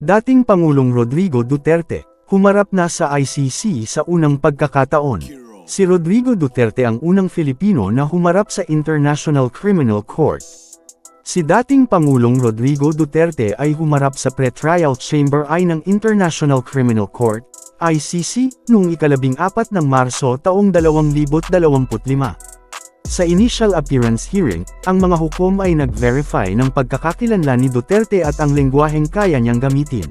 Dating Pangulong Rodrigo Duterte, humarap na sa ICC sa unang pagkakataon. Si Rodrigo Duterte ang unang Filipino na humarap sa International Criminal Court. Si dating Pangulong Rodrigo Duterte ay humarap sa pretrial chamber ay ng International Criminal Court, ICC, noong ikalabing apat ng Marso taong 2025. Sa initial appearance hearing, ang mga hukom ay nag-verify ng pagkakakilanlan ni Duterte at ang lengguwaheng kaya niyang gamitin.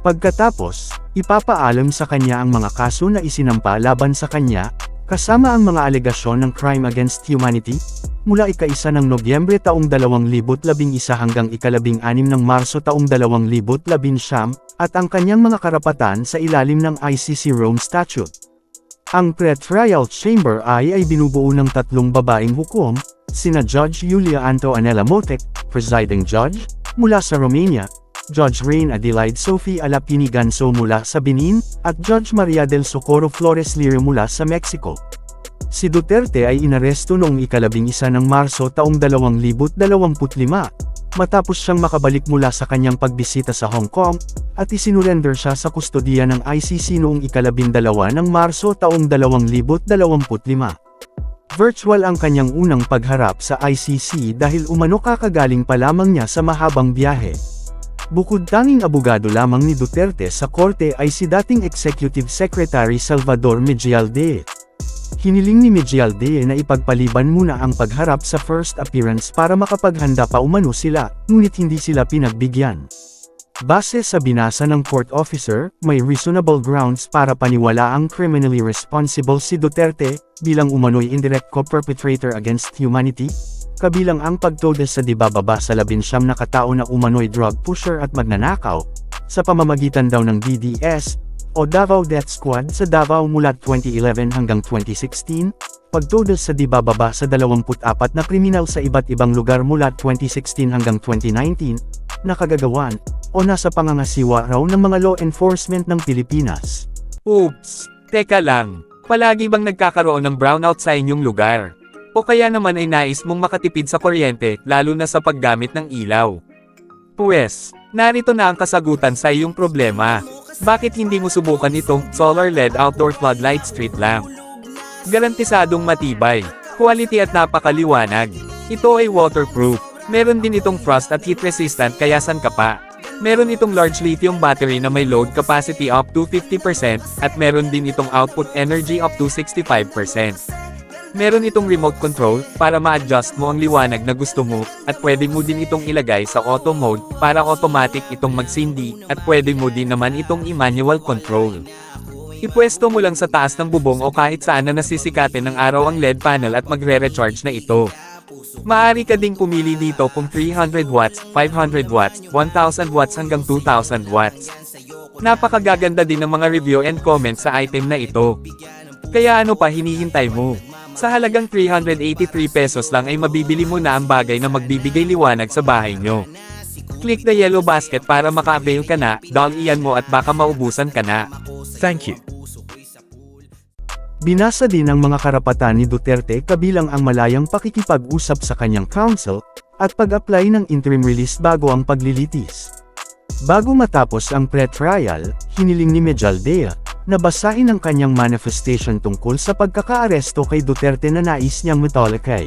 Pagkatapos, ipapaalam sa kanya ang mga kaso na isinampa laban sa kanya, kasama ang mga alegasyon ng crime against humanity, mula ika-isa ng Nobyembre taong 2011 hanggang ikalabing anim ng Marso taong 2019, at ang kanyang mga karapatan sa ilalim ng ICC Rome Statute. Ang pre-trial chamber ay ay binubuo ng tatlong babaeng hukom, sina Judge Julia Anto Anela Motek, presiding judge, mula sa Romania, Judge Rain Adelaide Sophie Alapini Ganso mula sa Benin, at Judge Maria del Socorro Flores Lire mula sa Mexico. Si Duterte ay inaresto noong ikalabing isa ng Marso taong 2025, matapos siyang makabalik mula sa kanyang pagbisita sa Hong Kong, at isinurrender siya sa kustodiya ng ICC noong ikalabindalawa ng Marso taong 2025. Virtual ang kanyang unang pagharap sa ICC dahil umano kakagaling pa lamang niya sa mahabang biyahe. Bukod tanging abogado lamang ni Duterte sa korte ay si dating Executive Secretary Salvador Megialdea. Hiniling ni Megialdea na ipagpaliban muna ang pagharap sa first appearance para makapaghanda pa umano sila, ngunit hindi sila pinagbigyan. Base sa binasa ng court officer, may reasonable grounds para paniwala ang criminally responsible si Duterte, bilang umano'y indirect co-perpetrator against humanity, kabilang ang pagtode sa dibababa sa labinsyam na katao na umano'y drug pusher at magnanakaw, sa pamamagitan daw ng DDS, o Davao Death Squad sa Davao mula 2011 hanggang 2016, pagtode sa dibababa sa 24 na kriminal sa iba't ibang lugar mula 2016 hanggang 2019, nakagagawan, o nasa pangangasiwa raw ng mga law enforcement ng Pilipinas. Oops! Teka lang, palagi bang nagkakaroon ng brownout sa inyong lugar? O kaya naman ay nais mong makatipid sa kuryente, lalo na sa paggamit ng ilaw? Pwes, narito na ang kasagutan sa iyong problema. Bakit hindi mo subukan itong solar LED outdoor floodlight street lamp? Garantisadong matibay, quality at napakaliwanag. Ito ay waterproof. Meron din itong frost at heat resistant kaya san ka pa. Meron itong large lithium battery na may load capacity up to 50% at meron din itong output energy up to 65%. Meron itong remote control para ma-adjust mo ang liwanag na gusto mo at pwede mo din itong ilagay sa auto mode para automatic itong magsindi at pwede mo din naman itong i-manual control. Ipwesto mo lang sa taas ng bubong o kahit saan na nasisikatin ng araw ang LED panel at magre-recharge na ito. Maaari ka ding pumili dito kung 300 watts, 500 watts, 1000 watts hanggang 2000 watts. Napakagaganda din ng mga review and comments sa item na ito. Kaya ano pa hinihintay mo? Sa halagang 383 pesos lang ay mabibili mo na ang bagay na magbibigay liwanag sa bahay nyo. Click the yellow basket para maka-avail ka na, dal iyan mo at baka maubusan ka na. Thank you. Binasa din ang mga karapatan ni Duterte kabilang ang malayang pakikipag-usap sa kanyang counsel, at pag-apply ng interim release bago ang paglilitis. Bago matapos ang pre-trial, hiniling ni Mejaldea, na basahin ang kanyang manifestation tungkol sa pagkakaaresto kay Duterte na nais niyang matalakay.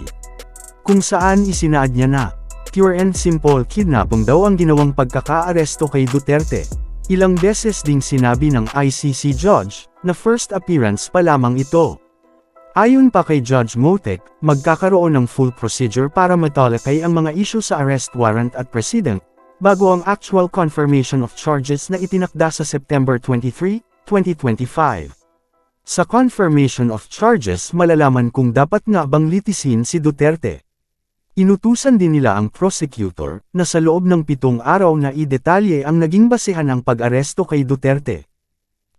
Kung saan isinaad niya na, pure and simple kidnapping daw ang ginawang pagkakaaresto kay Duterte. Ilang beses ding sinabi ng ICC judge, na first appearance pa lamang ito. Ayon pa kay Judge Motek, magkakaroon ng full procedure para matalakay ang mga issue sa arrest warrant at precedent, bago ang actual confirmation of charges na itinakda sa September 23, 2025. Sa confirmation of charges malalaman kung dapat nga bang litisin si Duterte. Inutusan din nila ang prosecutor, na sa loob ng pitong araw na idetalye ang naging basehan ng pag-aresto kay Duterte.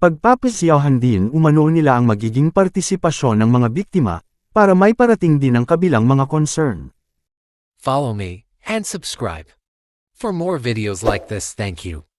Pagpapasyahan din umano nila ang magiging partisipasyon ng mga biktima, para may parating din ang kabilang mga concern. Follow me and subscribe. For more videos like this, thank you.